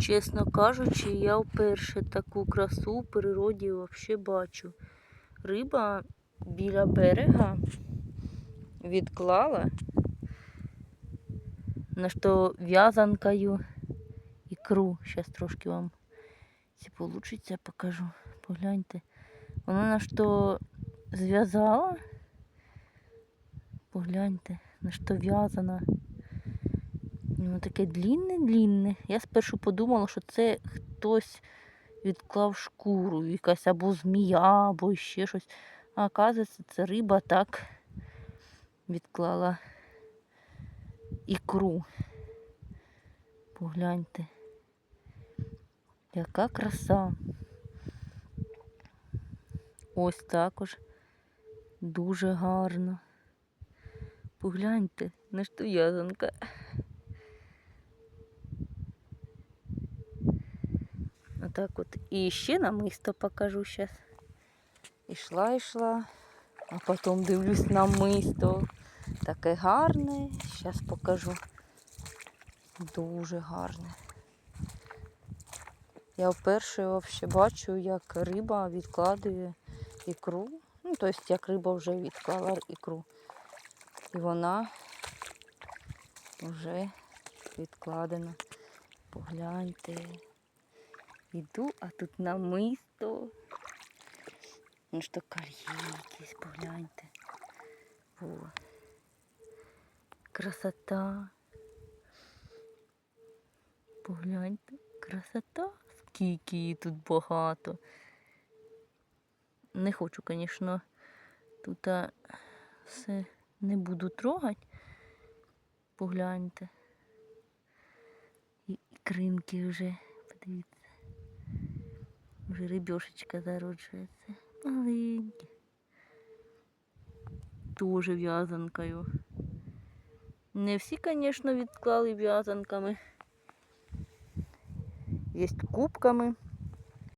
Чесно кажучи, я вперше таку красу в природі взагалі бачу. Риба біля берега відклала на що в'язанкою ікру. Зараз трошки вам якщо получиться, покажу. Погляньте. Вона на що зв'язала. Погляньте, на що в'язана. Воно таке длінне-длінне. Я спершу подумала, що це хтось відклав шкуру, якась або змія, або ще щось. А оказується, це риба так відклала ікру. Погляньте. Яка краса. Ось також дуже гарно. Погляньте, на що в'язанка. Отак от. І ще намисто покажу зараз. Ішла, йшла, а потім дивлюсь намисто. Таке гарне. Зараз покажу. Дуже гарне. Я вперше вообще бачу, як риба відкладує ікру. Ну, тобто, як риба вже відклала ікру. І вона вже відкладена. Погляньте. Іду, а тут намисто. Ну кольє якісь, погляньте. О. Красота. Погляньте, красота. Скільки її тут багато. Не хочу, звісно, тут все не буду трогати. Погляньте. І ікринки вже, подивіться. Вже рибешечка зароджується. Маленькі. Тоже в'язанкою. Не всі, звісно, відклали в'язанками. Є кубками.